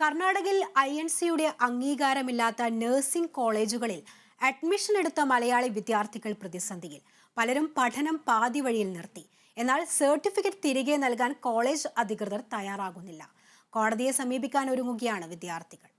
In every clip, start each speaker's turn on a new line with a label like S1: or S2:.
S1: കർണാടകയിൽ I N സിയുടെ അംഗീകാരമില്ലാത്ത nursing കോളേജുകളിൽ അഡ്മിഷൻ എടുത്ത മലയാളി വിദ്യാർത്ഥികൾ പ്രതിസന്ധിയിൽ. പലരും പഠനം പാതി വഴിയിൽ നിർത്തി. എന്നാൽ സർട്ടിഫിക്കറ്റ് തിരികെ നൽകാൻ കോളേജ് അധികൃതർ തയ്യാറാകുന്നില്ല. കോടതിയെ സമീപിക്കാൻ ഒരുങ്ങുകയാണ് വിദ്യാർത്ഥികൾ.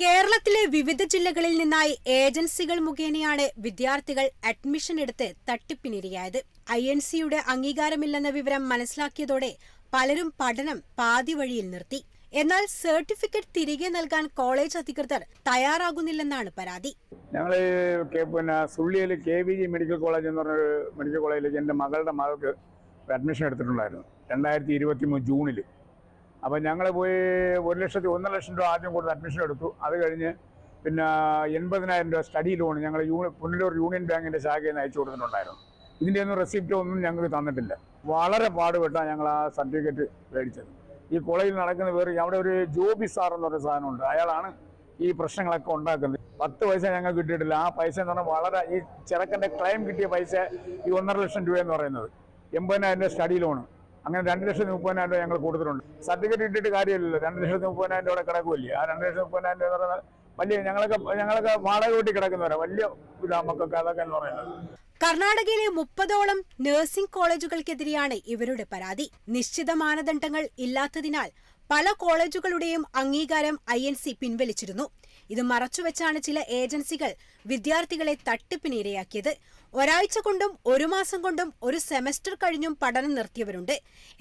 S1: കേരളത്തിലെ വിവിധ ജില്ലകളിൽ നിന്നായി ഏജൻസികൾ മുഖേനയാണ് വിദ്യാർത്ഥികൾ അഡ്മിഷൻ എടുത്ത് തട്ടിപ്പിനിരയായത്. ഐ എൻ സിയുടെ അംഗീകാരമില്ലെന്ന വിവരം മനസ്സിലാക്കിയതോടെ പലരും പഠനം പാതി വഴിയിൽ നിർത്തി. എന്നാൽ സർട്ടിഫിക്കറ്റ് തിരികെ നൽകാൻ കോളേജ് അധികൃതർ തയ്യാറാകുന്നില്ലെന്നാണ് പരാതി.
S2: ഞങ്ങൾ പിന്നെ സുള്ളിയിൽ K V G medical college എന്ന് പറഞ്ഞൊരു മെഡിക്കൽ കോളേജിലേക്ക് എന്റെ മകളുടെ മകൾക്ക് അഡ്മിഷൻ എടുത്തിട്ടുണ്ടായിരുന്നു. രണ്ടായിരത്തി ഇരുപത്തി മൂന്ന് ജൂണിൽ അപ്പോൾ ഞങ്ങൾ പോയി ഒരു ലക്ഷത്തി ഒന്നര ലക്ഷം രൂപ ആദ്യം കൊടുത്ത് അഡ്മിഷൻ എടുത്തു. അത് കഴിഞ്ഞ് പിന്നെ എൺപതിനായിരം രൂപ സ്റ്റഡി ലോൺ ഞങ്ങൾ യൂണി പുനലൂർ യൂണിയൻ ബാങ്കിന്റെ ശാഖയിൽ നിന്ന് അയച്ചു കൊടുത്തിട്ടുണ്ടായിരുന്നു. ഇതിന്റെ ഒന്നും റെസിപ്റ്റ് ഒന്നും ഞങ്ങൾക്ക് തന്നിട്ടില്ല. വളരെ പാടുപെട്ടാണ് ഞങ്ങൾ ആ സർട്ടിഫിക്കറ്റ് മേടിച്ചത്. ഈ കോളേജിൽ നടക്കുന്ന വേറെ അവിടെ ഒരു ജോബി സാർ എന്ന് പറഞ്ഞ സാധനമുണ്ട്. അയാളാണ് ഈ പ്രശ്നങ്ങളൊക്കെ ഉണ്ടാക്കുന്നത്. പത്ത് പൈസ ഞങ്ങൾക്ക് കിട്ടിയിട്ടില്ല. ആ പൈസ എന്ന് പറഞ്ഞാൽ വളരെ ഈ ചെറുക്കന്റെ ക്ലെയിം കിട്ടിയ പൈസ ഈ ഒന്നര ലക്ഷം രൂപ എന്ന് പറയുന്നത്. എൺപതിനായിരം സ്റ്റഡി ലോണ് അങ്ങനെ രണ്ട് ലക്ഷത്തി മുപ്പതിനായിരം രൂപ ഞങ്ങൾ കൊടുത്തിട്ടുണ്ട്. സർട്ടിഫിക്കറ്റ് ഇട്ടിട്ട് കാര്യമില്ലല്ലോ. രണ്ട് ലക്ഷത്തി മുപ്പതിനായിരം രൂപ കിടക്കുമല്ലേ? ആ രണ്ട് ലക്ഷത്തി മുപ്പതിനായിരം രൂപ പറഞ്ഞാൽ വലിയ ഞങ്ങളൊക്കെ ഞങ്ങളൊക്കെ വാടക കൂട്ടി കിടക്കുന്നവരാ. വലിയ ഇതാ അതൊക്കെ എന്ന് പറയുന്നത്.
S1: കർണാടകയിലെ മുപ്പതോളം നഴ്സിംഗ് കോളേജുകൾക്കെതിരെയാണ് ഇവരുടെ പരാതി. നിശ്ചിത മാനദണ്ഡങ്ങൾ ഇല്ലാത്തതിനാൽ പല കോളേജുകളുടെയും അംഗീകാരം ഐ പിൻവലിച്ചിരുന്നു. ഇത് മറച്ചുവെച്ചാണ് ചില ഏജൻസികൾ വിദ്യാർത്ഥികളെ തട്ടിപ്പിനിരയാക്കിയത് ഒരാഴ്ച കൊണ്ടും ഒരു മാസം കൊണ്ടും ഒരു സെമസ്റ്റർ കഴിഞ്ഞും പഠനം നിർത്തിയവരുണ്ട്.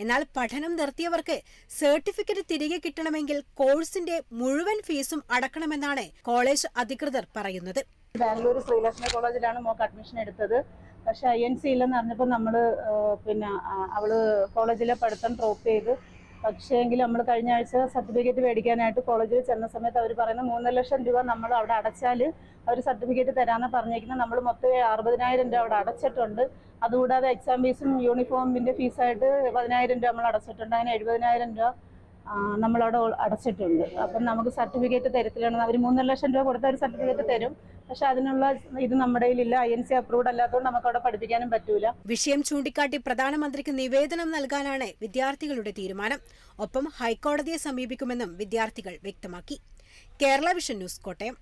S1: എന്നാൽ പഠനം നിർത്തിയവർക്ക് സർട്ടിഫിക്കറ്റ് തിരികെ കിട്ടണമെങ്കിൽ കോഴ്സിന്റെ മുഴുവൻ ഫീസും അടക്കണമെന്നാണ് കോളേജ് അധികൃതർ പറയുന്നത്.
S3: ബാംഗ്ലൂർ ശ്രീലക്ഷ്മി കോളേജിലാണ് മോക്ക് അഡ്മിഷൻ എടുത്തത്. പക്ഷെ ഐ എൻ സി ഇല്ലെന്ന് അറിഞ്ഞപ്പോൾ നമ്മൾ പിന്നെ അവൾ കോളേജിലെ പഠിത്തം ഡ്രോപ്പ് ചെയ്ത് പക്ഷേ എങ്കിൽ നമ്മൾ കഴിഞ്ഞ ആഴ്ച സർട്ടിഫിക്കറ്റ് മേടിക്കാനായിട്ട് കോളേജിൽ ചെന്ന സമയത്ത് അവർ പറയുന്ന മൂന്നര ലക്ഷം രൂപ നമ്മൾ അവിടെ അടച്ചാൽ അവർ സർട്ടിഫിക്കറ്റ് തരാമെന്ന് പറഞ്ഞേക്കുന്നത്. നമ്മൾ മൊത്തം അറുപതിനായിരം രൂപ അവിടെ അടച്ചിട്ടുണ്ട്. അതുകൂടാതെ എക്സാം ഫീസും യൂണിഫോമിന്റെ ഫീസായിട്ട് പതിനായിരം രൂപ നമ്മൾ അടച്ചിട്ടുണ്ട്. അങ്ങനെ എഴുപതിനായിരം രൂപ നമ്മളവിടെ അടച്ചിട്ടുണ്ട്. അപ്പം നമുക്ക് സർട്ടിഫിക്കറ്റ് തരത്തിലാണ് അവർ മൂന്നര ലക്ഷം രൂപ കൊടുത്ത ഒരു സർട്ടിഫിക്കറ്റ് തരും. പക്ഷെ അതിനുള്ള ഇത് നമ്മുടെ കയ്യിലില്ല. ഐ എൻ സി അപ്രൂവ്ഡ് അല്ലാത്തതുകൊണ്ട് നമുക്ക് അവിടെ പഠിപ്പിക്കാനും പറ്റൂല.
S1: വിഷയം ചൂണ്ടിക്കാട്ടി പ്രധാനമന്ത്രിക്ക് നിവേദനം നൽകാനാണ് വിദ്യാർത്ഥികളുടെ തീരുമാനം. ഒപ്പം ഹൈക്കോടതിയെ സമീപിക്കുമെന്നും വിദ്യാർത്ഥികൾ വ്യക്തമാക്കി. Kerala vision news Kottayam.